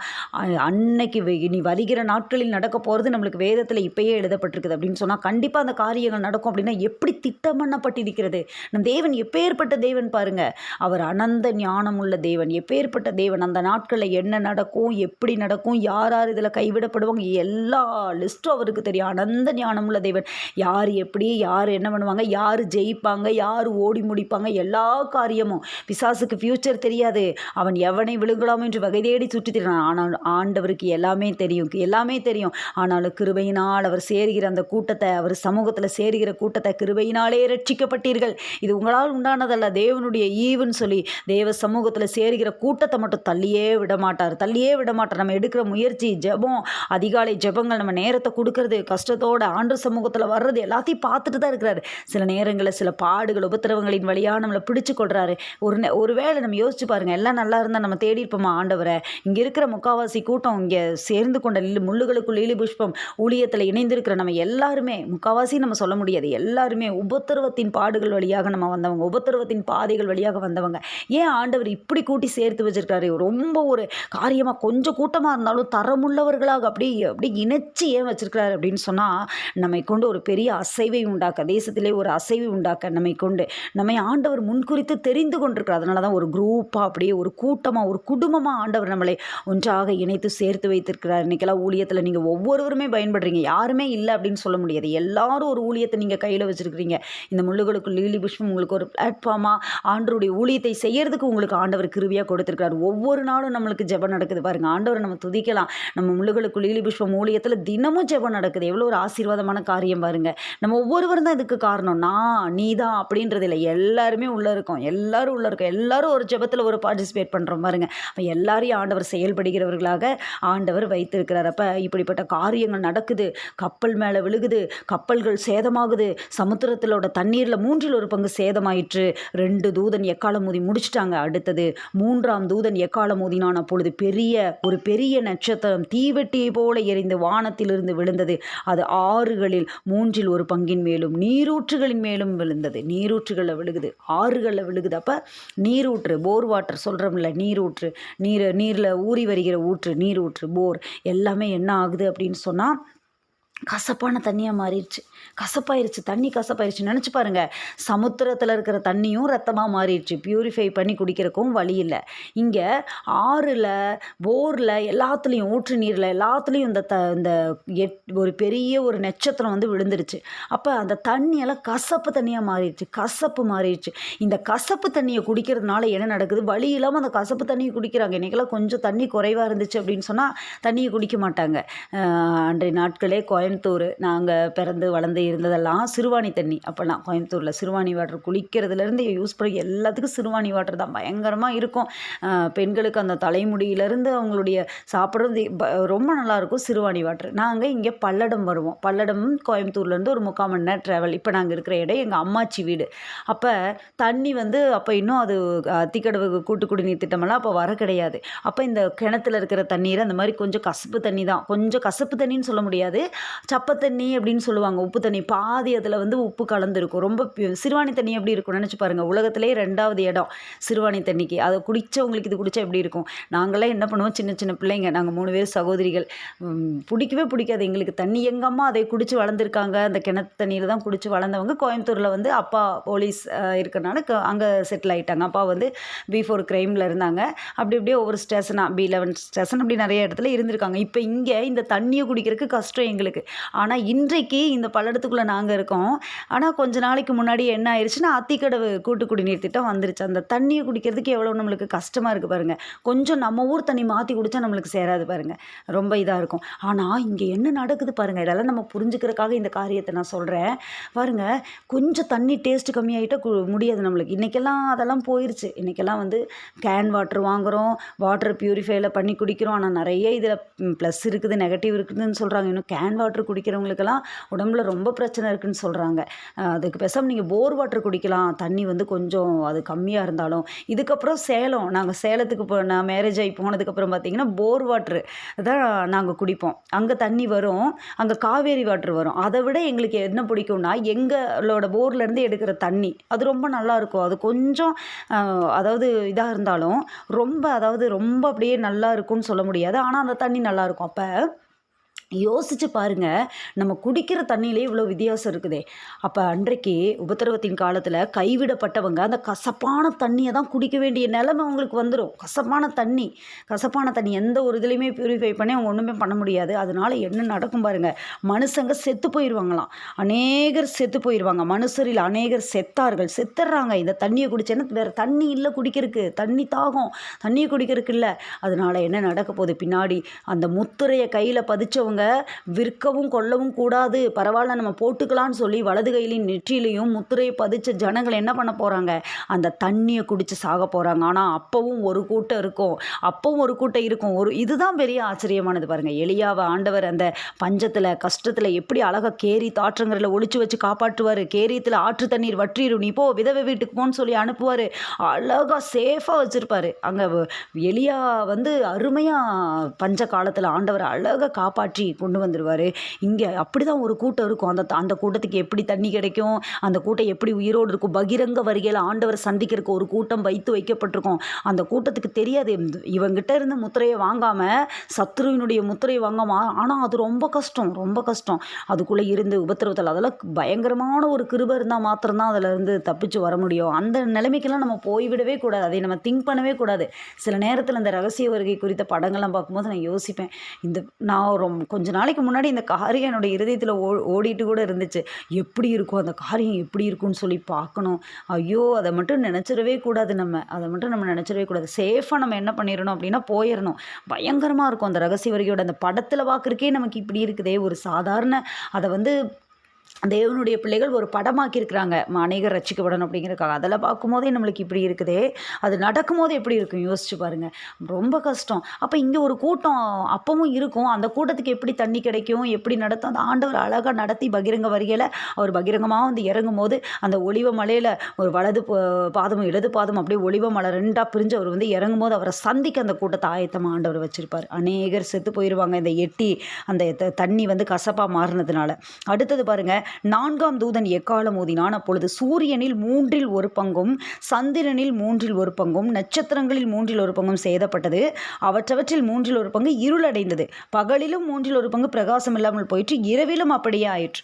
அன்னைக்கு இனி வருகிற நாட்களில் நடக்க போகிறது நம்மளுக்கு வேதத்தில் இப்பயே எழுதப்பட்டிருக்குது அப்படின்னு சொன்னால் கண்டிப்பாக அந்த காரியங்கள் நடக்கும் அப்படின்னா எப்படி திட்டம் பண்ணப்பட்டிருக்கிறது நம் தேவன் எப்பேற்பட்ட தேவன் பாருங்க. அவர் அனந்த ஞானம் உள்ள தேவன். எப்பேற்பட்ட தேவன்? அந்த நாட்களில் என்ன நடக்கும்? எப்படி நடக்கும்? யார் யார் இதில் கைவிடப்படுவாங்க? எல்லா லிஸ்ட்டும் அவருக்கு தெரியும். அனந்த ஞானம் உள்ள தேவன். யார் எப்படி யார் என்ன பண்ணுவாங்க? யார் ஜெயிப்பாங்க? யார் ஓடி முடிப்பாங்க? எல்லா காரியமும். பிசாசுக்கு ஃப்யூச்சர் தெரியாது. அவன் எவனை விழுங்கலாம் என்று வகை தேடி சுற்றி திரினான் ஆனால் ஆண்டவருக்கு எல்லாமே தெரியும். எல்லாமே தெரியும். ஆனால் ஆனாலும் கிருபையினால் அவர் சேருகிற அந்த கூட்டத்தை அவர் சமூகத்தில் சேருகிற கூட்டத்தை கிருபையினாலே ரட்சிக்கப்பட்டீர்கள் இது உங்களால் உண்டானதல்ல. தேவனுடைய ஈவுன்னு சொல்லி தேவ சமூகத்தில் சேருகிற கூட்டத்தை மட்டும் தள்ளியே விட மாட்டார் தள்ளியே விட மாட்டார் நம்ம எடுக்கிற முயற்சி ஜெபம் அதிகாலை ஜெபங்கள் நம்ம நேரத்தை கொடுக்கறது கஷ்டத்தோட ஆண்டு சமூகத்தில் வர்றது எல்லாத்தையும் பார்த்துட்டு தான் இருக்கிறாரு. சில நேரங்களில் சில பாடுகள் உபத்திரவங்களின் வழியாக நம்மளை பிடிச்சு கொள்றாரு. ஒரு நே- ஒருவேளை நம்ம யோசிச்சு பாருங்க எல்லாம் நல்லா இருந்தால் நம்ம தேடி இருப்போமா ஆண்டவரை? இங்கே இருக்கிற முக்காவாசி கூட்டம் இங்கே சேர்ந்து கொண்ட முள்ளுகளுக்குள் லீலி புஷ்பம் ஊழியத்தில் இணைந்திருக்கிற நம்ம எல்லாருமே முக்கால்வாசி நம்ம சொல்ல முடியாது எல்லாருமே உபத்திரவத்தின் பாடுகள் வழியாக நம்ம வந்தவங்க உபத்திரவத்தின் பாதைகள் வழியாக வந்தவங்க. ஏன் ஆண்டவர் இப்படி கூட்டி சேர்த்து வச்சிருக்காரு? ரொம்ப ஒரு காரியமாக கொஞ்சம் கூட்டமாக இருந்தாலும் தரமுள்ளவர்களாக அப்படி அப்படி இணைச்சி ஏன் வச்சிருக்கிறாரு அப்படின்னு சொன்னால் நம்மை கொண்டு ஒரு பெரிய அசைவை உண்டாக்க தேசத்திலே ஒரு அசைவை உண்டாக்க நம்மை கொண்டு நம்மை ஆண்டவர் முன்குறித்து தெரிந்து கொண்டிருக்கிறார். அதனால தான் ஒரு குரூப்பாக அப்படியே ஒரு கூட்டமாக ஒரு குடும்பமாக ஆண்டவர் நம்மளை ஒன்றாக இணைத்து சேர்த்து வைத்திருக்கிறார். இன்றைக்கெல்லாம் ஊழியத்தில் நீங்கள் ஒவ்வொருவருமே பயன்படுறீங்க. யாருமே இல்லை அப்படின்னு சொல்ல முடியாது. எல்லாரும் ஒரு ஊழியத்தை நீங்கள் கையில் வச்சுருக்கிறீங்க. இந்த முள்ளுகளுக்கு லீலி புஷ்பம் உங்களுக்கு ஒரு பிளாட்ஃபார்மாக ஆண்டவருடைய ஊழியத்தை செய்யறதுக்கு உங்களுக்கு ஆண்டவர் கிருவியாக கொடுத்துருக்காரு ஒவ்வொரு நாளும் நம்மளுக்கு ஜெபம் நடக்குது பாருங்கள் ஆண்டவரை நம்ம துதிக்கலாம். நம்ம முள்ளுகளுக்கு லீலி புஷ்பம் ஊழியத்தில் தினமும் ஜெபம் நடக்குது. எவ்வளோ ஒரு ஆசீர்வாதமான காரியம் பாருங்கள் நம்ம ஒவ்வொருவரும் தான் இதுக்கு காரணம். நான் நீ தான் அப்படின்றது இல்லை. எல்லாருமே உள்ளே இருக்கோம். எல்லாரும் உள்ளே இருக்கோம். எல்லாரும் ஒரு ஜெபத்தில் ஒரு பார்ட்டிசிபேட் பண்ணுறோம் பாருங்க. அப்போ எல்லாரையும் ஆண்டவர் செயல்படுகிறவர்களாக ஆண்டவர் வைத்திருக்கிறார். அப்போ இப்படிப்பட்ட காரியங்கள் நடக்குது. கப்பல் மேலே விழுகுது. கப்பல்கள் சேதமாகுது. சமுத்திரத்திலோட தண்ணீரில் மூன்றில் ஒரு பங்கு சேதமாயிற்று. ரெண்டு தூதன் எக்காலம் ஊதி முடிச்சிட்டாங்க. அடுத்தது மூன்றாம் தூதன் எக்காலம் மோதினான் அப்பொழுது பெரிய ஒரு பெரிய நட்சத்திரம் தீவெட்டியை போல எரிந்து வானத்திலிருந்து விழுந்தது. அது ஆறுகளில் மூன்றில் ஒரு பங்கின் மேலும் நீரூற்றுகளின் மேலும் விழுந்தது. நீரூற்றுகளில் விழுகுது. ஆறுகளில் விழுகுது. அப்போ நீரூற்று போர் வாட்டர் சொல்கிறோம்ல நீரூற்று. நீர் நீரில் ஊறி வருகிற ஊற்று நீரூற்று போர் எல்லாமே என்ன ஆகுது அப்படின்னு சொன்னால் sonra கசப்பான தண்ணியாக மாறிடுச்சு. கசப்பாயிருச்சு. தண்ணி கசப்பாயிருச்சு நினச்சி பாருங்க. சமுத்திரத்தில் இருக்கிற தண்ணியும் ரத்தமாக மாறிடுச்சு. பியூரிஃபை பண்ணி குடிக்கிறக்கும் வழி இல்லை. இங்கே ஆறில் போரில் எல்லாத்துலேயும் ஊற்று நீரில் எல்லாத்துலேயும் இந்த த இந்த எட் ஒரு பெரிய ஒரு நட்சத்திரம் வந்து விழுந்துருச்சு அப்போ அந்த தண்ணியெல்லாம் கசப்பு தண்ணியாக மாறிடுச்சு. கசப்பு மாறிடுச்சு. இந்த கசப்பு தண்ணியை குடிக்கிறதுனால என்ன நடக்குது? வழி இல்லாமல் அந்த கசப்பு தண்ணியை குடிக்கிறாங்க. இன்றைக்கெல்லாம் கொஞ்சம் தண்ணி குறைவாக இருந்துச்சு அப்படின்னு சொன்னால் தண்ணியை குடிக்க மாட்டாங்க. அன்றைய நாட்களே கோயம்புத்தூர். நாங்கள் பிறந்து வளர்ந்து இருந்ததெல்லாம் சிறுவாணி தண்ணி. அப்போல்லாம் கோயம்புத்தூரில் சிறுவாணி வாட்டர் குளிக்கிறதுலேருந்து யூஸ் பண்ணி எல்லாத்துக்கும் சிறுவாணி வாட்டர் தான் பயங்கரமாக இருக்கும். பெண்களுக்கு அந்த தலைமுடியிலேருந்து அவங்களுடைய சாப்பிட்றது ரொம்ப நல்லாயிருக்கும் சிறுவாணி வாட்டர். நாங்கள் இங்கே பல்லடம் வருவோம். பல்லடம் கோயம்புத்தூர்லேருந்து ஒரு முக்கால் மணி நேரம் ட்ராவல் இப்போ நாங்கள் இருக்கிற இடம் எங்கள் அம்மாச்சி வீடு. அப்போ தண்ணி வந்து அப்போ இன்னும் அது அத்திக்கடவு கூட்டு குடிநீர் திட்டமெல்லாம் அப்போ வர கிடையாது. அப்போ இந்த கிணத்துல இருக்கிற தண்ணீர் அந்த மாதிரி கொஞ்சம் கசப்பு தண்ணி தான். கொஞ்சம் கசப்பு தண்ணின்னு சொல்ல முடியாது. சப்பை தண்ணி அப்படின்னு சொல்லுவாங்க உப்பு தண்ணி. பாதி அதில் வந்து உப்பு கலந்துருக்கும். ரொம்ப சிறுவாணி தண்ணி எப்படி இருக்கும் நினச்சி பாருங்கள் உலகத்திலே ரெண்டாவது இடம் சிறுவாணி தண்ணிக்கு. அதை குடித்தவங்களுக்கு இது குடித்தா எப்படி இருக்கும்? நாங்களாம் என்ன பண்ணுவோம்? சின்ன சின்ன பிள்ளைங்க. நாங்கள் மூணு பேர் சகோதரிகள். பிடிக்கவே பிடிக்காது. எங்களுக்கு தண்ணி எங்கள் அம்மா அதை குடித்து வளர்ந்துருக்காங்க. அந்த கிணத்து தண்ணியில் தான் குடித்து வளர்ந்தவங்க. கோயம்புத்தூரில் வந்து அப்பா போலீஸ் இருக்கிறனால அங்கே செட்டில் ஆகிட்டாங்க அப்பா வந்து பி ஃபோர் கிரைமில் இருந்தாங்க. அப்படி அப்படியே ஒவ்வொரு ஸ்டேஷனாக பி லெவன் ஸ்டேஷன் அப்படி நிறைய இடத்துல இருந்திருக்காங்க. இப்போ இங்கே இந்த தண்ணியை குடிக்கிறதுக்கு கஷ்டம் எங்களுக்கு. ஆனால் இன்றைக்கு இந்த பல்லடத்துக்குள்ளே நாங்கள் இருக்கோம். ஆனால் கொஞ்ச நாளைக்கு முன்னாடி என்ன ஆயிடுச்சுன்னா அத்திக்கடவு கூட்டு குடிநீர் திட்டம் வந்துருச்சு. அந்த தண்ணியை குடிக்கிறதுக்கு எவ்வளோ நம்மளுக்கு கஷ்டமாக இருக்குது பாருங்கள் கொஞ்சம் நம்ம ஊர் தண்ணி மாற்றி குடித்தா நம்மளுக்கு சேராது பாருங்கள் ரொம்ப இதாக இருக்கும். ஆனால் இங்கே என்ன நடக்குது பாருங்கள் இதெல்லாம் நம்ம புரிஞ்சுக்கிறதுக்காக இந்த காரியத்தை நான் சொல்கிறேன் பாருங்கள் கொஞ்சம் தண்ணி டேஸ்ட் கம்மியாகிட்டால் கு முடியாது நம்மளுக்கு. இன்றைக்கெல்லாம் அதெல்லாம் போயிடுச்சு இன்றைக்கெல்லாம் வந்து கேன் வாட்டர் வாங்குகிறோம் வாட்டர் பியூரிஃபைல பண்ணி குடிக்கிறோம். ஆனால் நிறைய இதில் ப்ளஸ் இருக்குது நெகட்டிவ் இருக்குதுன்னு சொல்கிறாங்க இன்னும் கேன் வாட்டர் குடிக்கிறவங்களுக்கெல்லாம் உடம்புல ரொம்ப பிரச்சனை இருக்குன்னு சொல்கிறாங்க அதுக்கு பேசாமல் நீங்கள் போர் வாட்டர் குடிக்கலாம். தண்ணி வந்து கொஞ்சம் அது கம்மியாக இருந்தாலும். இதுக்கப்புறம் சேலம் நாங்கள் சேலத்துக்கு போ நான் மேரேஜ் ஆகி போனதுக்கப்புறம் பார்த்தீங்கன்னா போர் வாட்ரு தான் நாங்கள் குடிப்போம். அங்கே தண்ணி வரும். அங்கே காவேரி வாட்ரு வரும். அதை விட எங்களுக்கு என்ன பிடிக்கும்னா எங்களோட போர்லேருந்து எடுக்கிற தண்ணி. அது ரொம்ப நல்லா இருக்கும். அது கொஞ்சம் அதாவது இதாக இருந்தாலும் ரொம்ப அதாவது ரொம்ப அப்படியே நல்லா இருக்கும்னு சொல்ல முடியாது. ஆனால் அந்த தண்ணி நல்லாயிருக்கும் அப்போ யோசிச்சு பாருங்க. நம்ம குடிக்கிற தண்ணியிலே இவ்வளோ வித்தியாசம் இருக்குதே. அப்போ அன்றைக்கு உபத்திரவத்தின் காலத்தில் கைவிடப்பட்டவங்க அந்த கசப்பான தண்ணியை தான் குடிக்க வேண்டிய நிலைமை அவங்களுக்கு வந்துடும் கசப்பான தண்ணி. கசப்பான தண்ணி எந்த ஒரு இதுலேயுமே பியூரிஃபை பண்ணி அவங்க ஒன்றுமே பண்ண முடியாது. அதனால என்ன நடக்கும் பாருங்க. மனுஷங்க செத்து போயிடுவாங்களாம் அநேகர் செத்து போயிடுவாங்க மனுஷரில் அநேகர் செத்தார்கள். செத்துடுறாங்க இந்த தண்ணியை குடிச்சேன்னா வேறு தண்ணி இல்லை குடிக்கிறதுக்கு. தண்ணி தாகம். தண்ணியை குடிக்கிறதுக்கு இல்லை. அதனால என்ன நடக்க போகுது? பின்னாடி அந்த முத்திரையை கையில் பதிச்சவங்க விற்கவும் கொள்ளவும் கூடாது. பரவாயில்ல நம்ம போட்டுக்கலான்னு சொல்லி வலது கையிலையும் நெற்றிலையும் முத்திரையை பதிச்ச ஜனங்கள் என்ன பண்ண போகிறாங்க அந்த தண்ணியை குடித்து சாக போகிறாங்க ஆனால் அப்பவும் ஒரு கூட்டம் இருக்கும். அப்பவும் ஒரு கூட்டம் இருக்கும். ஒரு இதுதான் பெரிய ஆச்சரியமானது பாருங்கள் எளியாவை ஆண்டவர் அந்த பஞ்சத்தில் கஷ்டத்தில் எப்படி அழகாக கேரி தாற்றங்கரில் ஒழிச்சு வச்சு காப்பாற்றுவார். கேரியத்தில் ஆற்று தண்ணீர் வற்றிடும் நீ போ விதவை வீட்டுக்கு போன்னு சொல்லி அனுப்புவார். அழகாக சேஃபாக வச்சுருப்பார். அங்கே எளியா வந்து அருமையாக பஞ்ச காலத்தில் ஆண்டவர் அழகாக காப்பாற்றி கொண்டு வந்துடுவார் இங்கே அப்படி தான் ஒரு கூட்டம் இருக்கும். அந்த அந்த கூட்டத்துக்கு எப்படி தண்ணி கிடைக்கும்? அந்த கூட்டம் எப்படி உயிரோடு இருக்கும்? பகிரங்க வருகையில் ஆண்டவர் சந்திக்கிறதுக்கு ஒரு கூட்டம் வைத்து வைக்கப்பட்டிருக்கும். அந்த கூட்டத்துக்கு தெரியாது. இவங்கிட்ட இருந்து முத்திரையை வாங்காமல் சத்ருவினுடைய முத்திரையை வாங்காமல் ஆனால் அது ரொம்ப கஷ்டம் ரொம்ப கஷ்டம். அதுக்குள்ளே இருந்து உபத்திரவத்தில் அதெல்லாம் பயங்கரமான ஒரு கிருபை இருந்தால் மாத்திரம்தான் அதில் இருந்து தப்பிச்சு வர முடியும். அந்த நிலைமைக்கெல்லாம் நம்ம போய்விடவே கூடாது. அதை நம்ம திங்க் பண்ணவே கூடாது. சில நேரத்தில் இந்த ரகசிய வருகை குறித்த படங்கள்லாம் பார்க்கும்போது நான் யோசிப்பேன். இந்த நான் ரொம்ப கொஞ்ச நாளைக்கு முன்னாடி இந்த காரியம் என்னோட இருதயத்தில் ஓ ஓடிட்டு கூட இருந்துச்சு. எப்படி இருக்கும்? அந்த காரியம் எப்படி இருக்கும்னு சொல்லி பார்க்கணும். ஐயோ அதை மட்டும் நினச்சிடவே கூடாது நம்ம. அதை மட்டும் நம்ம நினச்சிடவே கூடாது. சேஃபாக நம்ம என்ன பண்ணிடணும் அப்படின்னா போயிடணும். பயங்கரமாக இருக்கும் அந்த ரகசிய வருகையோட அந்த படத்தில் பார்க்குறக்கே நமக்கு இப்படி இருக்குதே. ஒரு சாதாரண அதை வந்து தேவனுடைய பிள்ளைகள் ஒரு படமாக்கியிருக்கிறாங்க. அநேகர் ரசிக்கப்படணும் அப்படிங்கிறக்காக அதில் பார்க்கும்போதே நம்மளுக்கு இப்படி இருக்குதே. அது நடக்கும்போது எப்படி இருக்கும்? யோசிச்சு பாருங்கள் ரொம்ப கஷ்டம். அப்போ இங்கே ஒரு கூட்டம் அப்பவும் இருக்கும். அந்த கூட்டத்துக்கு எப்படி தண்ணி கிடைக்கும்? எப்படி நடத்தும்? அந்த ஆண்டவர் அழகாக நடத்தி பகிரங்க வருகையில் அவர் பகிரங்கமாக வந்து இறங்கும் போது அந்த ஒளிவ மலையில் ஒரு வலது பாதமும் இடது பாதம் அப்படியே ஒளிவ மலை ரெண்டாக பிரிஞ்சு அவர் வந்து இறங்கும் போது அவரை சந்திக்க அந்த கூட்டத்தை ஆயத்தமாக ஆண்டவர் வச்சுருப்பார். அநேகர் செத்து போயிடுவாங்க இந்த எட்டி அந்த தண்ணி வந்து கசப்பாக மாறினதுனால. அடுத்தது பாருங்கள் நான்காம் தூதன் எக்காலம் ஊதினான்? அப்பொழுது சூரியனில் மூன்றில் ஒரு பங்கும் சந்திரனில் மூன்றில் ஒரு பங்கும் நட்சத்திரங்களில் மூன்றில் ஒரு பங்கும் சேதப்பட்டது அவற்றவற்றில் மூன்றில் ஒரு பங்கு இருளடைந்தது. பகலிலும் மூன்றில் ஒரு பங்கு பிரகாசம் இல்லாமல் போயிற்று இரவிலும் அப்படியே ஆயிற்று.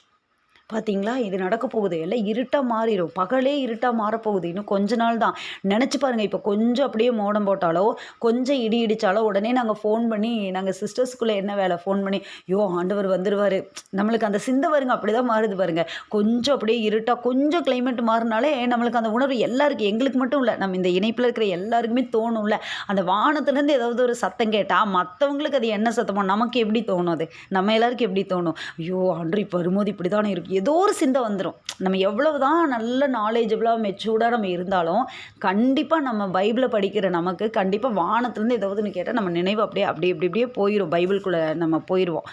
பார்த்தீங்களா இது நடக்க போகுது. எல்லாம் இருட்டாக மாறிடும் பகலே இருட்டாக மாறப்போகுது. இன்னும் கொஞ்ச நாள் தான். நினச்சி பாருங்கள் இப்போ கொஞ்சம் அப்படியே மோடம் போட்டாலோ கொஞ்சம் இடி இடித்தாலோ உடனே நாங்கள் ஃபோன் பண்ணி நாங்கள் சிஸ்டர்ஸ்குள்ளே என்ன வேலை? ஃபோன் பண்ணி யோ ஆண்டவர் வந்துடுவார் நம்மளுக்கு அந்த சிந்தை வருங்க அப்படி தான் மாறுது பாருங்கள் கொஞ்சம் அப்படியே இருட்டாக கொஞ்சம் கிளைமேட் மாறினாலே நம்மளுக்கு அந்த உணர்வு எல்லாருக்கும் எங்களுக்கு மட்டும் இல்லை. நம்ம இந்த இணைப்பில் இருக்கிற எல்லாருக்குமே தோணும்ல. அந்த வானத்துலேருந்து ஏதாவது ஒரு சத்தம் கேட்டால் மற்றவங்களுக்கு அது என்ன சத்தமோ நமக்கு எப்படி தோணும் அது? நம்ம எல்லாருக்கும் எப்படி தோணும்? ஐயோ ஆண்டு இப்போ வரும்போது இப்படி தானே இருக்குது ஏதோ ஒரு சிந்தை வந்துடும் நம்ம எவ்வளவு தான் நல்ல நாலேஜபிளாக மெச்சூர்டாக நம்ம இருந்தாலும் கண்டிப்பாக நம்ம பைபிளை படிக்கிற நமக்கு கண்டிப்பாக வானத்துலேருந்து ஏதாவதுன்னு கேட்டால் நம்ம நினைவு அப்படியே அப்படி இப்படி இப்படியே போயிடும் பைபிள்குள்ளே நம்ம போயிடுவோம்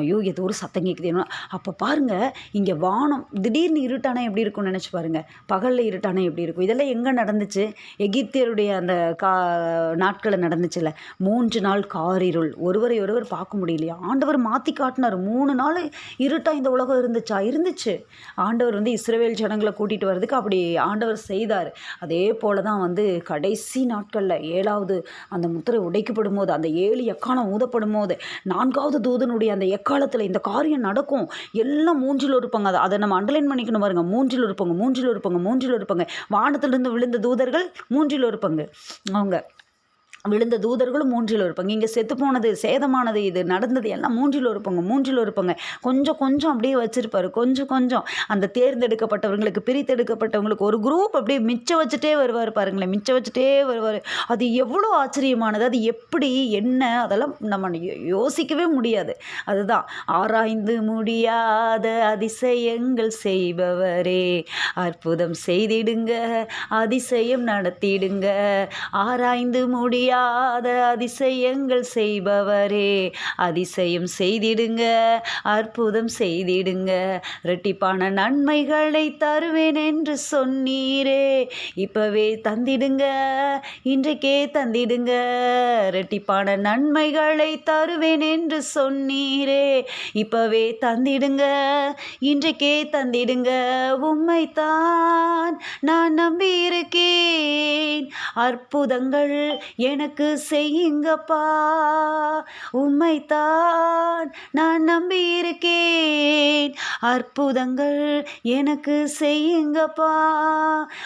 ஐயோ ஏதோ ஒரு சத்தம் கேட்குது அப்போ பாருங்கள் இங்கே வானம் திடீர்னு இருட்டானா எப்படி இருக்கும்னு நினச்சி பாருங்கள் பகலில் இருட்டானா எப்படி இருக்கும்? இதெல்லாம் எங்கே நடந்துச்சு? எகிப்தியருடைய அந்த கா நாட்களில் நடந்துச்சுல்ல. மூன்று நாள் காரிருள். ஒருவரை ஒருவர் பார்க்க முடியலையா. ஆண்டவர் மாற்றி காட்டினார். மூணு நாள் இருட்டாக இந்த உலகம் இருந்துச்சா? இருந்துச்சு. ஆண்டவர் வந்து இஸ்ரேவேல் ஜனங்களை கூட்டிகிட்டு வர்றதுக்கு அப்படி ஆண்டவர் செய்தார். அதே போல் தான் வந்து கடைசி நாட்களில் ஏழாவது அந்த முத்திரை உடைக்கப்படும் போது அந்த ஏழு எக்காலம் ஊதப்படும் போது நான்காவது தூதனுடைய அந்த எக்காலத்தில் இந்த காரியம் நடக்கும். எல்லாம் மூன்றில் இருப்பாங்க அதை அதை நம்ம அண்டர்லைன் பண்ணிக்கணும் பாருங்க. மூன்றில் இருப்பாங்க மூன்றில் இருப்பாங்க மூன்றில் இருப்பாங்க வானத்திலிருந்து விழுந்த தூதர்கள் மூன்றில் இருப்பாங்க அவங்க விழுந்த தூதர்களும் மூன்றில் ஒரு பங்கு இங்கே செத்து போனது சேதமானது இது நடந்தது எல்லாம் மூன்றில் ஒரு பங்கு மூன்றில் ஒரு பங்கு கொஞ்சம் கொஞ்சம் அப்படியே வச்சுருப்பாரு. கொஞ்சம் கொஞ்சம். அந்த தேர்ந்தெடுக்கப்பட்டவங்களுக்கு பிரித்தெடுக்கப்பட்டவங்களுக்கு ஒரு குரூப் அப்படியே மிச்சம் வச்சுட்டே வருவார் பாருங்களேன். மிச்சம் வச்சுட்டே வருவார். அது எவ்வளோ ஆச்சரியமானது. அது எப்படி என்ன அதெல்லாம் நம்ம யோசிக்கவே முடியாது. அதுதான். ஆராய்ந்து முடியாத அதிசயங்கள் செய்பவரே. அற்புதம் செய்திடுங்க. அதிசயம் நடத்திடுங்க. ஆராய்ந்து முடியாது முடியாத அதிசயங்கள் செய்பவரே. அதிசயம் செய்திடுங்க அற்புதம் செய்திடுங்க. ரெட்டிப்பான நன்மைகளை தருவேன் என்று சொன்னீரே. இப்பவே தந்திடுங்க இன்றைக்கே தந்திடுங்க. ரெட்டிப்பான நன்மைகளை தருவேன் என்று சொன்னீரே. இப்பவே தந்திடுங்க இன்றைக்கே தந்திடுங்க. உம்மைத்தான் நான் நம்பியிருக்கேன். அற்புதங்கள் என் எனக்கு செய்யுங்கப்பா. உம்மைத்தான் நான் நம்பியிருக்கேன். அற்புதங்கள் எனக்கு செய்யுங்கப்பா.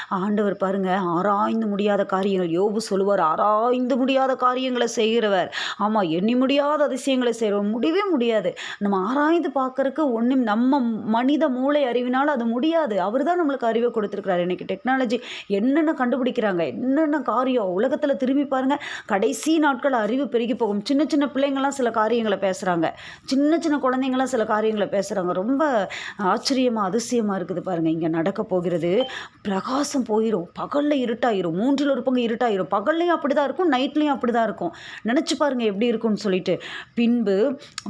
ஆண்டவர் பாருங்க ஆராய்ந்து முடியாத காரியங்கள். யோபு சொல்லுவார் ஆராய்ந்து முடியாத காரியங்களை செய்கிறவர். ஆமாம் எண்ணி முடியாத அதிசயங்களை செய்கிறவர். முடியவே முடியாது. நம்ம ஆராய்ந்து பார்க்கறக்கு ஒன்றும் நம்ம மனித மூளை அறிவினால் அது முடியாது. அவர் தான் நம்மளுக்கு அறிவை கொடுத்துருக்கிறார். இன்னைக்கு டெக்னாலஜி என்னென்ன கண்டுபிடிக்கிறாங்க? என்னென்ன காரியம்? உலகத்தில் திரும்பி பாருங்கள் கடைசி நாட்கள் அறிவு பெருகி போகும். சின்ன சின்ன பிள்ளைங்கள்லாம் சில காரியங்களை பேசுகிறாங்க சின்ன சின்ன குழந்தைங்களாம் சில காரியங்களை பேசுகிறாங்க ரொம்ப ஆச்சரியமாக அதிசயமாக இருக்குது பாருங்கள் இங்கே நடக்க போகிறது. பிரகாசம் போயிடும் பகலில் இருட்டாயிரும். மூன்றில் ஒரு பங்கு இருட்டாயிரும். பகல்லையும் அப்படி தான் இருக்கும் நைட்லேயும் அப்படி தான் இருக்கும். நினச்சி பாருங்கள் எப்படி இருக்கும்னு சொல்லிட்டு. பின்பு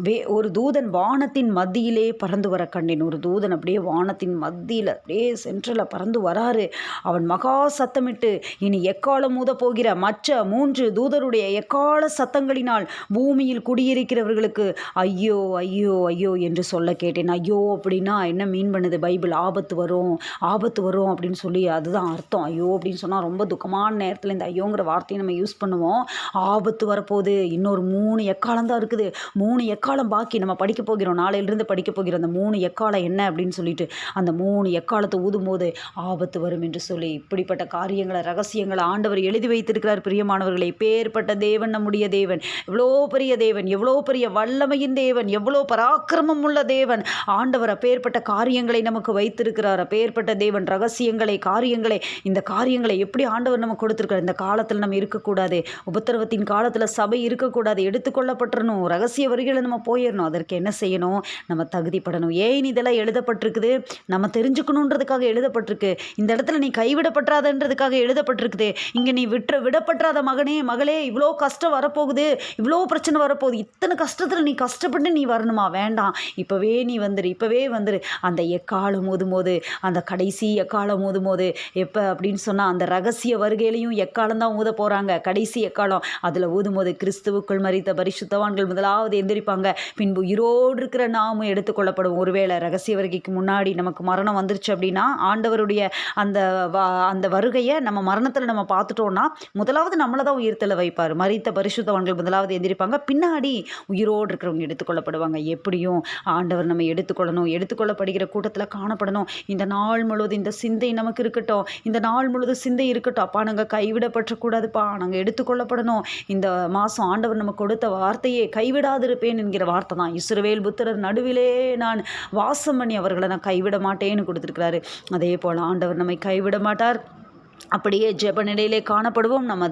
வே ஒரு தூதன் வானத்தின் மத்தியிலே பறந்து வர கண்டேன். ஒரு தூதன் அப்படியே வானத்தின் மத்தியில் அப்படியே சென்ட்ரலில் பறந்து வராரு. அவன் மகா சத்தமிட்டு இனி எக்காலம் மூத போகிற மற்ற மூன்று என்று தூதருடைய எக்கால சத்தங்களினால் பூமியில் குடியிருக்கிறவர்களுக்கு ஐயோ ஐயோ ஐயோ என்று சொல்ல கேட்டேன். ஐயோ அப்படின்னா என்ன மீன் பண்ணுது? பைபிள் ஆபத்து வரும் ஆபத்து வரும் அப்படின்னு சொல்லி அதுதான் அர்த்தம். ஐயோ அப்படின்னு சொன்னால் ரொம்ப துக்கமான நேரத்தில் இந்த ஐயோங்கிற வார்த்தையை நம்ம யூஸ் பண்ணுவோம். ஆபத்து வரப்போகுது. இன்னொரு மூணு எக்காலம் தான் இருக்குது. மூணு எக்காலம் பாக்கி. நம்ம படிக்க போகிறோம். நாளையிலிருந்து படிக்க போகிறோம் அந்த மூணு எக்காலம் என்ன அப்படின்னு சொல்லிட்டு அந்த மூணு எக்காலத்தை ஊதும் போது ஆபத்து வரும் என்று சொல்லி இப்படிப்பட்ட காரியங்களை ரகசியங்களை ஆண்டவர் எழுதி வைத்திருக்கிறார். பிரியமானவர்களை பேர்பட்ட தேவன் நம்முடைய தேவன். எவ்வளோ பெரிய தேவன் எவ்வளோ பெரிய வல்லமையின் தேவன் எவ்வளோ பராக்கிரமம் உள்ள தேவன். ஆண்டவர் அப்பேற்பட்ட காரியங்களை நமக்கு வைத்திருக்கிறார். அப்பேற்பட்ட தேவன் ரகசியங்களை காரியங்களை இந்த காரியங்களை எப்படி ஆண்டவர் நமக்கு கொடுத்துருக்கார்? இந்த காலத்தில் நம்ம இருக்கக்கூடாது. உபத்திரவத்தின் காலத்தில் சபை இருக்கக்கூடாது. எடுத்துக்கொள்ளப்பட்டுறணும் ரகசிய வரிகளை நம்ம போயிடணும் அதற்கு என்ன செய்யணும்? நம்ம தகுதிப்படணும். ஏன் இதெல்லாம் எழுதப்பட்டிருக்குது? நம்ம தெரிஞ்சுக்கணுன்றதுக்காக எழுதப்பட்டிருக்கு. இந்த இடத்துல நீ கைவிடப்பட்டாதன்றதுக்காக எழுதப்பட்டிருக்குது. இங்கே நீ விற்ற விடப்பட்டாத மகனே மகளே இவ்வளோ கஷ்டம் வரப்போகுது இவ்வளோ பிரச்சனை வரப்போகுது இத்தனை கஷ்டத்தில் நீ கஷ்டப்பட்டு நீ வரணுமா? வேண்டாம். இப்போவே நீ வந்துரு இப்போவே வந்துரு. அந்த எக்காலம் மோதும் போது அந்த கடைசி எக்காலம் மோதும் போது எப்போ அப்படின்னு சொன்னால் அந்த ரகசிய வருகையிலையும் எக்காலம் தான் ஊத போகிறாங்க கடைசி எக்காலம். அதில் ஊதும் போது கிறிஸ்துவுக்குள் மறித்த பரிசுத்தவான்கள் முதலாவது எந்திரிப்பாங்க. பின்பு உயிரோடு இருக்கிற நாமும் எடுத்துக்கொள்ளப்படும் ஒருவேளை ரகசிய வருகைக்கு முன்னாடி நமக்கு மரணம் வந்துருச்சு அப்படின்னா ஆண்டவருடைய அந்த வ- அந்த வருகையை நம்ம மரணத்தில் நம்ம பார்த்துட்டோம்னா முதலாவது நம்மளை தான் உயிர்த்தல வைப்பார். மறித்த பரிசுத்தவான்கள் முதலாவது எந்திரிப்பாங்க. பின்னாடி உயிரோடு இருக்கிறவங்க எடுத்துக்கொள்ளப்படுவாங்க. எப்படியும் ஆண்டவர் நம்ம எடுத்துக்கொள்ளணும் எடுத்துக்கொள்ளப்படுகிற கூட்டத்தில் காணப்படணும். இந்த நாள் முழுவதும் இந்த சிந்தை நமக்கு இருக்கட்டும். இந்த நாள் முழுவதும் சிந்தை இருக்கட்டும். அப்பா நாங்கள் கைவிடப்பட்டக்கூடாதுப்பா நாங்கள் எடுத்துக்கொள்ளப்படணும். இந்த மாதம் ஆண்டவர் நமக்கு கொடுத்த வார்த்தையே கைவிடாதிருப்பேன் என்கிற வார்த்தை தான். இஸ்ரவேல் புத்திரர் நடுவிலே நான் வாசம் பண்ணி அவர்களை நான் கைவிட மாட்டேன்னு கொடுத்துருக்கிறாரு. அதே போல் ஆண்டவர் நம்மை கைவிட மாட்டார். அப்படியே ஜெப நிலையிலே காணப்படுவோம். நம்ம